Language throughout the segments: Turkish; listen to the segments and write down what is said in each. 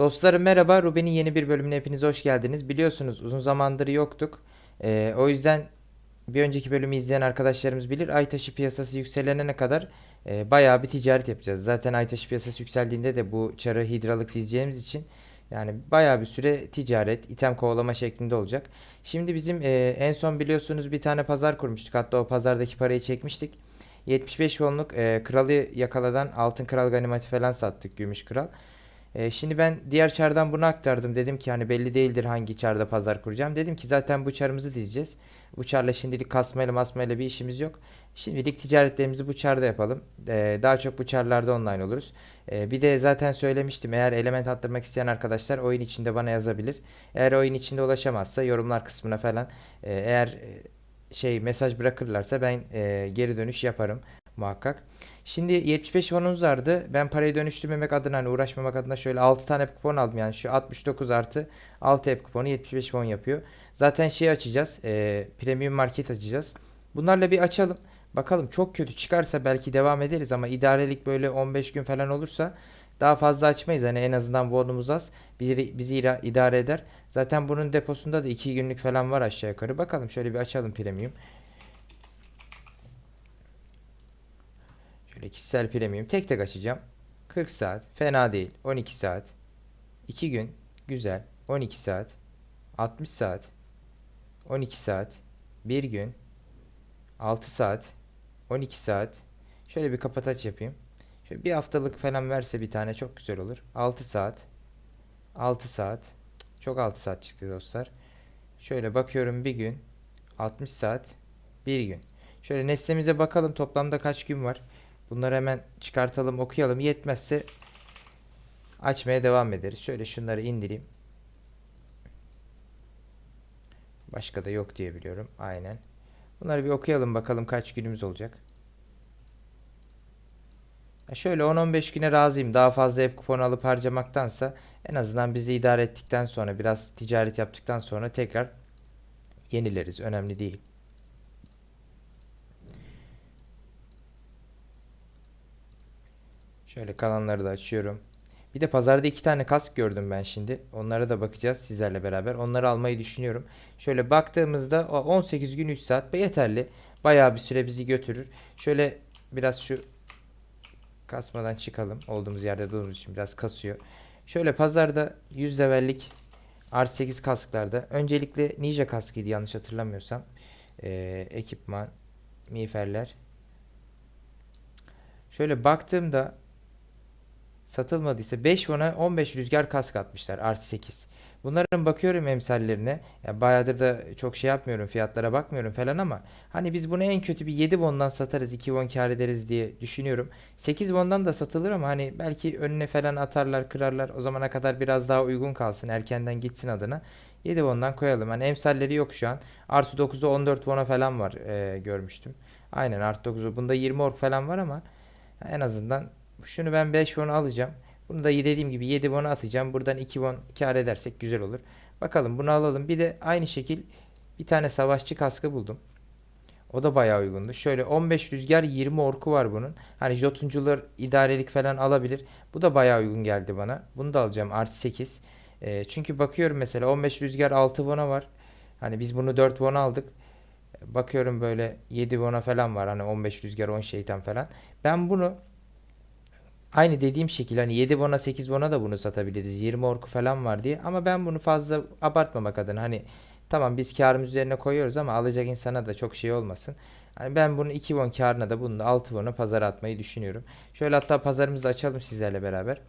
Dostlarım merhaba. Ruben'in yeni bir bölümüne hepiniz hoş geldiniz. Biliyorsunuz uzun zamandır yoktuk. Ee, o yüzden bir önceki bölümü izleyen arkadaşlarımız bilir. Aytaşı piyasası yükselene kadar e, bayağı bir ticaret yapacağız. Zaten Aytaşı piyasası yükseldiğinde de bu çarı hidralık diyeceğimiz için yani bayağı bir süre ticaret, item kovalama şeklinde olacak. Şimdi bizim e, en son biliyorsunuz bir tane pazar kurmuştuk. Hatta o pazardaki parayı çekmiştik. 75 wonluk e, kralı yakaladan altın kral ganimati falan sattık gümüş kral. E, şimdi ben diğer çardan bunu aktardım. Dedim ki hani belli değildir hangi çarda pazar kuracağım. Dedim ki zaten bu çarımızı dizeceğiz. Bu çarla şimdilik kasmayla masmayla bir işimiz yok. Şimdilik ticaretlerimizi bu çarda yapalım. E, daha çok bu çarlarda online oluruz. E, bir de zaten söylemiştim eğer element attırmak isteyen arkadaşlar oyun içinde bana yazabilir. Eğer oyun içinde ulaşamazsa yorumlar kısmına falan e, eğer e, şey mesaj bırakırlarsa ben e, geri dönüş yaparım muhakkak. Şimdi 75 wonumuz vardı. Ben parayı dönüştürmemek adına hani uğraşmamak adına şöyle 6 tane kupon aldım. Yani şu 69 artı 6 hep kuponu 75 won yapıyor. Zaten şey açacağız. E, premium market açacağız. Bunlarla bir açalım. Bakalım çok kötü çıkarsa belki devam ederiz ama idarelik böyle 15 gün falan olursa daha fazla açmayız. Hani en azından wonumuz az. Bizi, bizi idare eder. Zaten bunun deposunda da 2 günlük falan var aşağı yukarı. Bakalım şöyle bir açalım premium. Kişisel premium tek tek açacağım. 40 saat fena değil. 12 saat. 2 gün güzel. 12 saat. 60 saat. 12 saat. 1 gün. 6 saat. 12 saat. Şöyle bir kapataç yapayım. Şöyle bir haftalık falan verse bir tane çok güzel olur. 6 saat. 6 saat. Çok 6 saat çıktı dostlar. Şöyle bakıyorum bir gün. 60 saat. Bir gün. Şöyle nesnemize bakalım toplamda kaç gün var. Bunları hemen çıkartalım okuyalım. Yetmezse açmaya devam ederiz. Şöyle şunları indireyim. Başka da yok diye biliyorum. Aynen. Bunları bir okuyalım bakalım kaç günümüz olacak. Şöyle 10-15 güne razıyım. Daha fazla hep kupon alıp harcamaktansa en azından bizi idare ettikten sonra biraz ticaret yaptıktan sonra tekrar yenileriz. Önemli değil. Şöyle kalanları da açıyorum. Bir de pazarda iki tane kask gördüm ben şimdi. Onlara da bakacağız sizlerle beraber. Onları almayı düşünüyorum. Şöyle baktığımızda o 18 gün 3 saat yeterli. Bayağı bir süre bizi götürür. Şöyle biraz şu kasmadan çıkalım. Olduğumuz yerde durduğumuz için biraz kasıyor. Şöyle pazarda 100 levellik R8 kasklarda öncelikle Ninja kaskıydı yanlış hatırlamıyorsam. Ee, ekipman, miğferler. Şöyle baktığımda satılmadıysa 5 won'a 15 rüzgar kask atmışlar artı 8. Bunların bakıyorum emsallerine. Ya bayağıdır da çok şey yapmıyorum fiyatlara bakmıyorum falan ama hani biz bunu en kötü bir 7 won'dan satarız 2 won kar ederiz diye düşünüyorum. 8 won'dan da satılır ama hani belki önüne falan atarlar kırarlar o zamana kadar biraz daha uygun kalsın erkenden gitsin adına. 7 won'dan koyalım. Hani emsalleri yok şu an. Artı 9'da 14 won'a falan var e, görmüştüm. Aynen artı 9'u. Bunda 20 ork falan var ama en azından şunu ben 5 won alacağım. Bunu da dediğim gibi 7 won atacağım. Buradan 2 won kar edersek güzel olur. Bakalım bunu alalım. Bir de aynı şekil bir tane savaşçı kaskı buldum. O da bayağı uygundu. Şöyle 15 rüzgar 20 orku var bunun. Hani jotuncular idarelik falan alabilir. Bu da bayağı uygun geldi bana. Bunu da alacağım artı 8. Ee, çünkü bakıyorum mesela 15 rüzgar 6 won'a var. Hani biz bunu 4 won aldık. Bakıyorum böyle 7 won'a falan var. Hani 15 rüzgar 10 şeytan falan. Ben bunu Aynı dediğim şekil hani 7 bona 8 bona da bunu satabiliriz. 20 orku falan var diye. Ama ben bunu fazla abartmamak adına hani tamam biz karımız üzerine koyuyoruz ama alacak insana da çok şey olmasın. Hani ben bunu 2 won karına da bunu da 6 won'a pazara atmayı düşünüyorum. Şöyle hatta pazarımızı da açalım sizlerle beraber.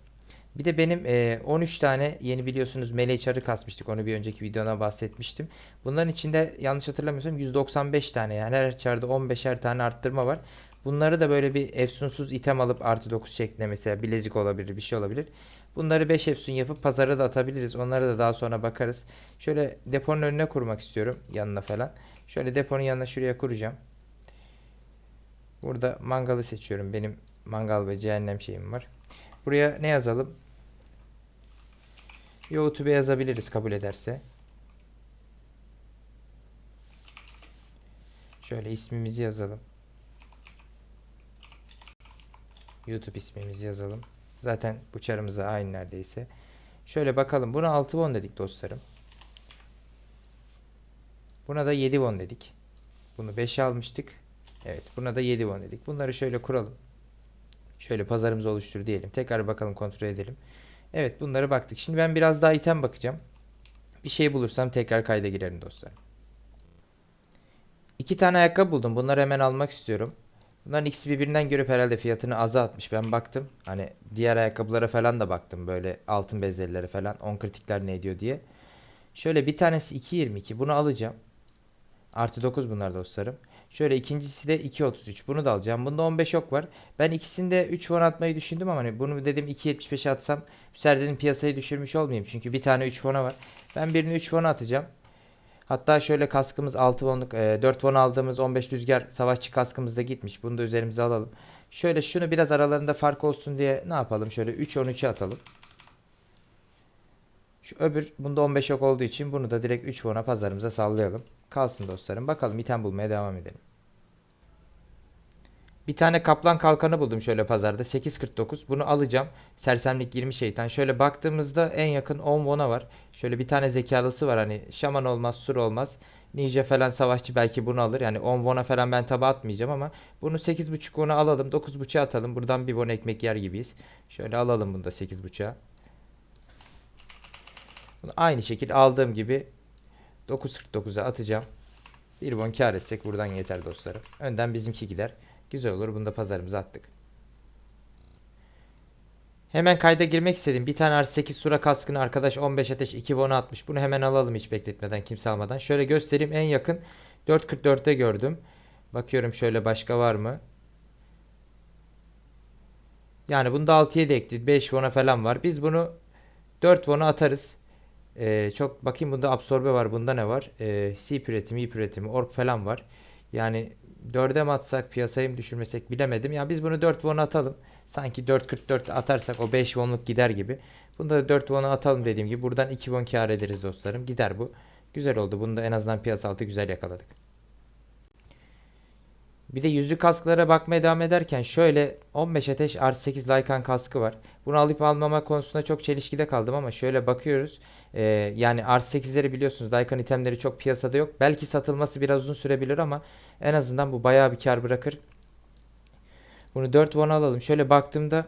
Bir de benim e, 13 tane yeni biliyorsunuz meleği çarı kasmıştık. Onu bir önceki videoda bahsetmiştim. Bunların içinde yanlış hatırlamıyorsam 195 tane yani her çarda 15'er tane arttırma var. Bunları da böyle bir efsunsuz item alıp artı 9 şeklinde mesela bilezik olabilir bir şey olabilir. Bunları 5 efsun yapıp pazara da atabiliriz. Onlara da daha sonra bakarız. Şöyle deponun önüne kurmak istiyorum yanına falan. Şöyle deponun yanına şuraya kuracağım. Burada mangalı seçiyorum. Benim mangal ve cehennem şeyim var. Buraya ne yazalım? YouTube'a yazabiliriz kabul ederse. Şöyle ismimizi yazalım. YouTube ismimizi yazalım. Zaten bu çarımız da aynı neredeyse. Şöyle bakalım. Buna 6 won dedik dostlarım. Buna da 7 won dedik. Bunu 5'e almıştık. Evet buna da 7 won dedik. Bunları şöyle kuralım. Şöyle pazarımızı oluştur diyelim. Tekrar bakalım kontrol edelim. Evet bunlara baktık. Şimdi ben biraz daha item bakacağım. Bir şey bulursam tekrar kayda girerim dostlar. İki tane ayakkabı buldum. Bunları hemen almak istiyorum. Bunların ikisi birbirinden görüp herhalde fiyatını aza atmış. Ben baktım. Hani diğer ayakkabılara falan da baktım. Böyle altın bezelilere falan. 10 kritikler ne ediyor diye. Şöyle bir tanesi 2.22. Bunu alacağım. Artı 9 bunlar dostlarım. Şöyle ikincisi de 2.33. Bunu da alacağım. Bunda 15 ok var. Ben ikisinde 3 won atmayı düşündüm ama hani bunu dedim 2.75'e atsam bu piyasayı düşürmüş olmayayım. Çünkü bir tane 3 won'a var. Ben birini 3 won'a atacağım. Hatta şöyle kaskımız 6 wonluk e, 4 won aldığımız 15 rüzgar savaşçı kaskımız da gitmiş. Bunu da üzerimize alalım. Şöyle şunu biraz aralarında fark olsun diye ne yapalım? Şöyle 3 13'e atalım. Şu öbür bunda 15 yok olduğu için bunu da direkt 3 won'a pazarımıza sallayalım. Kalsın dostlarım. Bakalım item bulmaya devam edelim. Bir tane kaplan kalkanı buldum şöyle pazarda. 8.49. Bunu alacağım. Sersemlik 20 şeytan. Şöyle baktığımızda en yakın 10 won'a var. Şöyle bir tane zekalısı var hani şaman olmaz, sur olmaz. Ninja falan savaşçı belki bunu alır. Yani 10 won'a falan ben taba atmayacağım ama bunu 8.5 won'a alalım. 9.5'a atalım. Buradan bir won ekmek yer gibiyiz. Şöyle alalım bunu da 8.5'a. Bunu aynı şekilde aldığım gibi 9.49'a atacağım. Bir won kar etsek buradan yeter dostlarım. Önden bizimki gider. Güzel olur. Bunu da pazarımıza attık. Hemen kayda girmek istedim. Bir tane artı 8 sura kaskını arkadaş 15 ateş 2 won atmış. Bunu hemen alalım hiç bekletmeden kimse almadan. Şöyle göstereyim en yakın 4.44'te gördüm. Bakıyorum şöyle başka var mı? Yani bunda 6-7 ekli 5 won'a falan var. Biz bunu 4 won'a atarız. Ee, çok bakayım bunda absorbe var. Bunda ne var? Ee, sip üretimi, ip üretimi, ork falan var. Yani 4'e mi atsak piyasayı mı düşürmesek bilemedim. Ya biz bunu 4 won'a atalım. Sanki 4.44 atarsak o 5 wonluk gider gibi. Bunu da 4 won'a atalım dediğim gibi. Buradan 2 won kar ederiz dostlarım. Gider bu. Güzel oldu. Bunu da en azından piyasa altı güzel yakaladık. Bir de yüzlü kasklara bakmaya devam ederken şöyle 15 ateş artı 8 Lycan kaskı var. Bunu alıp almama konusunda çok çelişkide kaldım ama şöyle bakıyoruz. Ee, yani artı 8'leri biliyorsunuz Lycan itemleri çok piyasada yok. Belki satılması biraz uzun sürebilir ama en azından bu bayağı bir kar bırakır. Bunu 4 won alalım. Şöyle baktığımda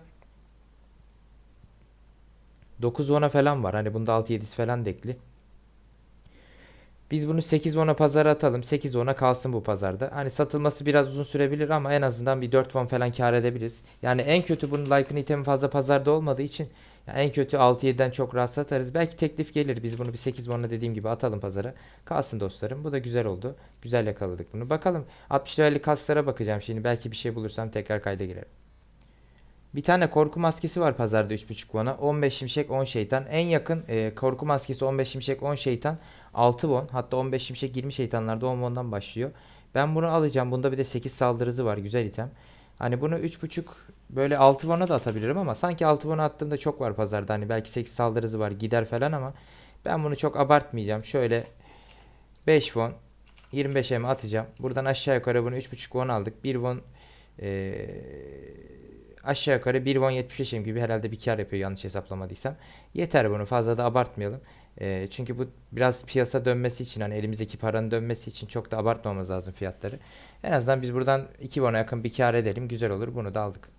9 won'a falan var. Hani bunda 6-7'si falan dekli. Biz bunu 8 won'a pazara atalım. 8 won'a kalsın bu pazarda. Hani satılması biraz uzun sürebilir ama en azından bir 4 won falan kar edebiliriz. Yani en kötü bunun like'ın itemi fazla pazarda olmadığı için yani en kötü 6-7'den çok rahat satarız. Belki teklif gelir. Biz bunu bir 8 won'a dediğim gibi atalım pazara. Kalsın dostlarım. Bu da güzel oldu. Güzel yakaladık bunu. Bakalım 60 levellik kaslara bakacağım şimdi. Belki bir şey bulursam tekrar kayda girerim. Bir tane korku maskesi var pazarda 3.5 won'a. 15 şimşek 10 şeytan. En yakın e, korku maskesi 15 şimşek 10 şeytan 6 won. Hatta 15 şimşek 20 şeytanlarda 10 won'dan başlıyor. Ben bunu alacağım. Bunda bir de 8 saldırısı var. Güzel item. Hani bunu 3.5 böyle 6 won'a da atabilirim ama sanki 6 won'a attığımda çok var pazarda. Hani belki 8 saldırısı var gider falan ama ben bunu çok abartmayacağım. Şöyle 5 won 25'e mi atacağım. Buradan aşağı yukarı bunu 3.5 won aldık. 1 won ee, aşağı yukarı 1 won 75 gibi herhalde bir kar yapıyor yanlış hesaplamadıysam. Yeter bunu fazla da abartmayalım. E, çünkü bu biraz piyasa dönmesi için hani elimizdeki paranın dönmesi için çok da abartmamamız lazım fiyatları. En azından biz buradan 2 won'a yakın bir kar edelim. Güzel olur. Bunu da aldık.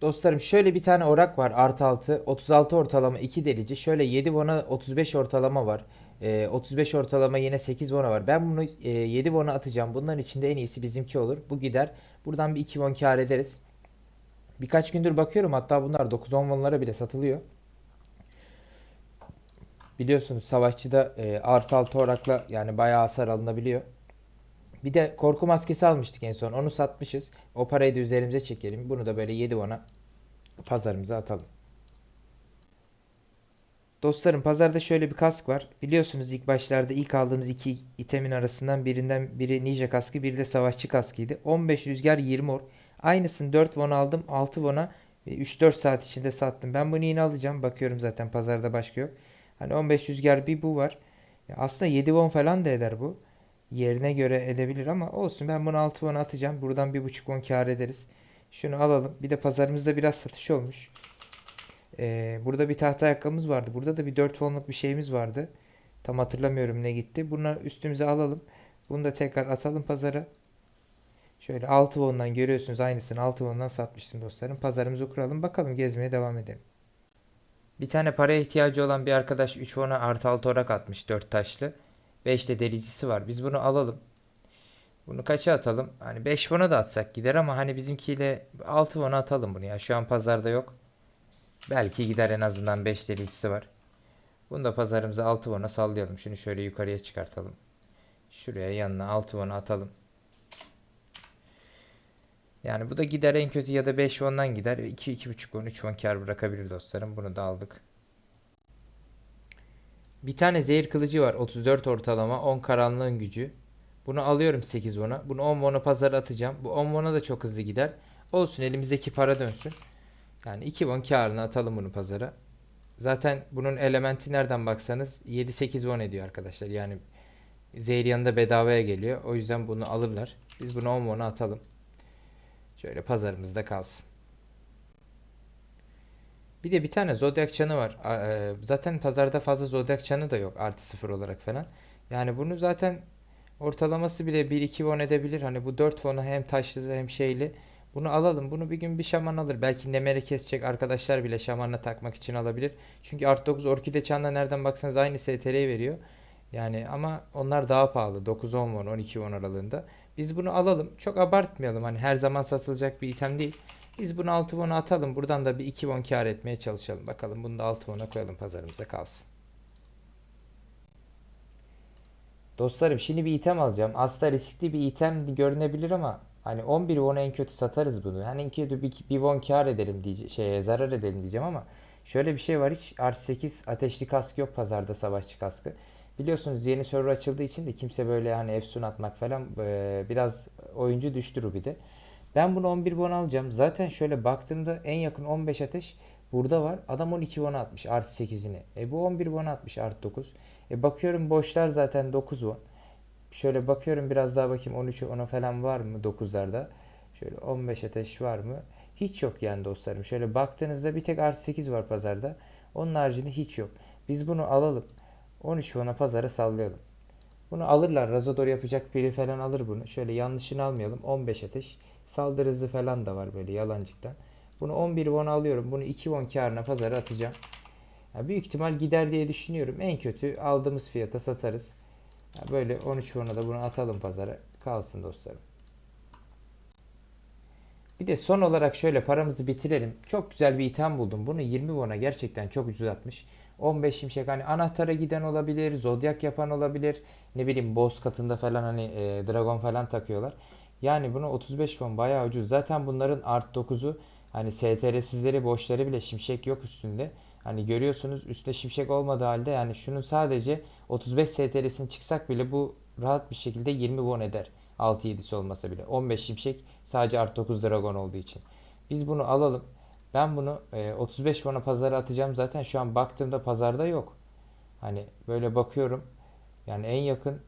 Dostlarım şöyle bir tane orak var artı 6 36 ortalama 2 delici şöyle 7 won'a 35 ortalama var e, 35 ortalama yine 8 won'a var ben bunu e, 7 won'a atacağım bunların içinde en iyisi bizimki olur bu gider buradan bir 2 won kar ederiz birkaç gündür bakıyorum hatta bunlar 9-10 won'lara bile satılıyor biliyorsunuz savaşçıda e, artı 6 orakla yani bayağı hasar alınabiliyor bir de korku maskesi almıştık en son. Onu satmışız. O parayı da üzerimize çekelim. Bunu da böyle 7 won'a pazarımıza atalım. Dostlarım pazarda şöyle bir kask var. Biliyorsunuz ilk başlarda ilk aldığımız iki itemin arasından birinden biri ninja kaskı biri de savaşçı kaskıydı. 15 rüzgar 20 or. Aynısını 4 won aldım 6 won'a 3-4 saat içinde sattım. Ben bunu yine alacağım. Bakıyorum zaten pazarda başka yok. Hani 15 rüzgar bir bu var. Aslında 7 won falan da eder bu yerine göre edebilir ama olsun ben bunu 6 won atacağım. Buradan 1.5 won kar ederiz. Şunu alalım. Bir de pazarımızda biraz satış olmuş. Ee, burada bir tahta ayakkabımız vardı. Burada da bir 4 wonluk bir şeyimiz vardı. Tam hatırlamıyorum ne gitti. Bunu üstümüze alalım. Bunu da tekrar atalım pazara. Şöyle 6 won'dan görüyorsunuz aynısını 6 won'dan satmıştım dostlarım. Pazarımızı kuralım bakalım gezmeye devam edelim. Bir tane paraya ihtiyacı olan bir arkadaş 3 won'a artı 6 orak atmış 4 taşlı. 5 de delicisi var. Biz bunu alalım. Bunu kaça atalım? Hani 5 won'a da atsak gider ama hani bizimkiyle 6 won'a atalım bunu ya. Şu an pazarda yok. Belki gider en azından 5 delicisi var. Bunu da pazarımıza 6 won'a sallayalım. Şunu şöyle yukarıya çıkartalım. Şuraya yanına 6 won'a atalım. Yani bu da gider en kötü ya da 5 won'dan gider. 2 2,5 won 3 won kar bırakabilir dostlarım. Bunu da aldık. Bir tane zehir kılıcı var. 34 ortalama 10 karanlığın gücü. Bunu alıyorum 8 won'a. Bunu 10 won'a pazara atacağım. Bu 10 won'a da çok hızlı gider. Olsun elimizdeki para dönsün. Yani 2 won karına atalım bunu pazara. Zaten bunun elementi nereden baksanız 7-8 won ediyor arkadaşlar. Yani zehir yanında bedavaya geliyor. O yüzden bunu alırlar. Biz bunu 10 won'a atalım. Şöyle pazarımızda kalsın. Bir de bir tane zodyak çanı var. E, Zaten pazarda fazla zodyak çanı da yok artı sıfır olarak falan. Yani bunu zaten ortalaması bile 1-2 won edebilir. Hani bu 4 won'a hem taşlı hem şeyli. Bunu alalım. Bunu bir gün bir şaman alır. Belki nemere kesecek arkadaşlar bile şamanla takmak için alabilir. Çünkü Art 9 orkide çanla nereden baksanız aynı STR'yi veriyor. Yani ama onlar daha pahalı. 9-10 won, 12 won aralığında. Biz bunu alalım. Çok abartmayalım. Hani her zaman satılacak bir item değil. Biz bunu 6 won'a atalım. Buradan da bir 2 won kar etmeye çalışalım. Bakalım bunu da 6 won'a koyalım pazarımıza kalsın. Dostlarım şimdi bir item alacağım. Aslında riskli bir item görünebilir ama hani 11 won'a en kötü satarız bunu. Hani en kötü bir, bir won kar edelim diye şeye zarar edelim diyeceğim ama şöyle bir şey var hiç artı 8 ateşli kask yok pazarda savaşçı kaskı. Biliyorsunuz yeni server açıldığı için de kimse böyle hani efsun atmak falan e, biraz oyuncu düştü Ruby'de. Ben bunu 11 won alacağım. Zaten şöyle baktığımda en yakın 15 ateş burada var. Adam 12 won atmış artı 8'ini. E bu 11 won atmış artı 9. E bakıyorum boşlar zaten 9 won. Şöyle bakıyorum biraz daha bakayım 13 ona falan var mı 9'larda. Şöyle 15 ateş var mı? Hiç yok yani dostlarım. Şöyle baktığınızda bir tek artı 8 var pazarda. Onun haricinde hiç yok. Biz bunu alalım. 13 won'a pazara sallayalım. Bunu alırlar. Razodor yapacak biri falan alır bunu. Şöyle yanlışını almayalım. 15 ateş. Saldırı hızı falan da var böyle yalancıktan. Bunu 11 won alıyorum. Bunu 2 won karına pazara atacağım. Ya büyük ihtimal gider diye düşünüyorum. En kötü aldığımız fiyata satarız. Ya böyle 13 won'a da bunu atalım pazara. Kalsın dostlarım. Bir de son olarak şöyle paramızı bitirelim. Çok güzel bir item buldum. Bunu 20 won'a gerçekten çok ucuz atmış. 15 şimşek hani anahtara giden olabilir, zodyak yapan olabilir. Ne bileyim boss katında falan hani e, dragon falan takıyorlar. Yani bunu 35 won bayağı ucuz. Zaten bunların art 9'u hani STR'sizleri boşları bile şimşek yok üstünde. Hani görüyorsunuz üstte şimşek olmadığı halde yani şunun sadece 35 STR'sini çıksak bile bu rahat bir şekilde 20 won eder. 6-7'si olmasa bile. 15 şimşek sadece art 9 dragon olduğu için. Biz bunu alalım. Ben bunu e, 35 won'a pazara atacağım. Zaten şu an baktığımda pazarda yok. Hani böyle bakıyorum. Yani en yakın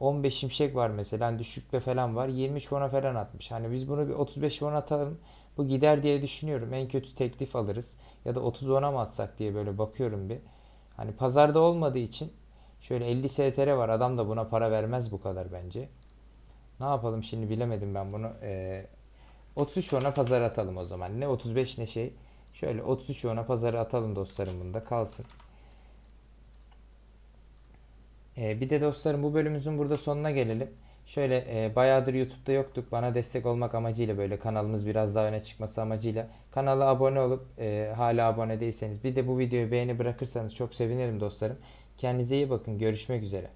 15 şimşek var mesela. Hani düşükte falan var. 20 won'a falan atmış. Hani biz bunu bir 35 won atalım. Bu gider diye düşünüyorum. En kötü teklif alırız. Ya da 30 won'a mı atsak diye böyle bakıyorum bir. Hani pazarda olmadığı için şöyle 50 STR var. Adam da buna para vermez bu kadar bence. Ne yapalım şimdi bilemedim ben bunu. Ee, 33 ona pazara atalım o zaman. Ne 35 ne şey. Şöyle 33 ona pazara atalım dostlarım bunda kalsın. Ee, bir de dostlarım bu bölümümüzün burada sonuna gelelim. Şöyle e, bayağıdır YouTube'da yoktuk. Bana destek olmak amacıyla böyle kanalımız biraz daha öne çıkması amacıyla kanala abone olup e, hala abone değilseniz bir de bu videoyu beğeni bırakırsanız çok sevinirim dostlarım. Kendinize iyi bakın. Görüşmek üzere.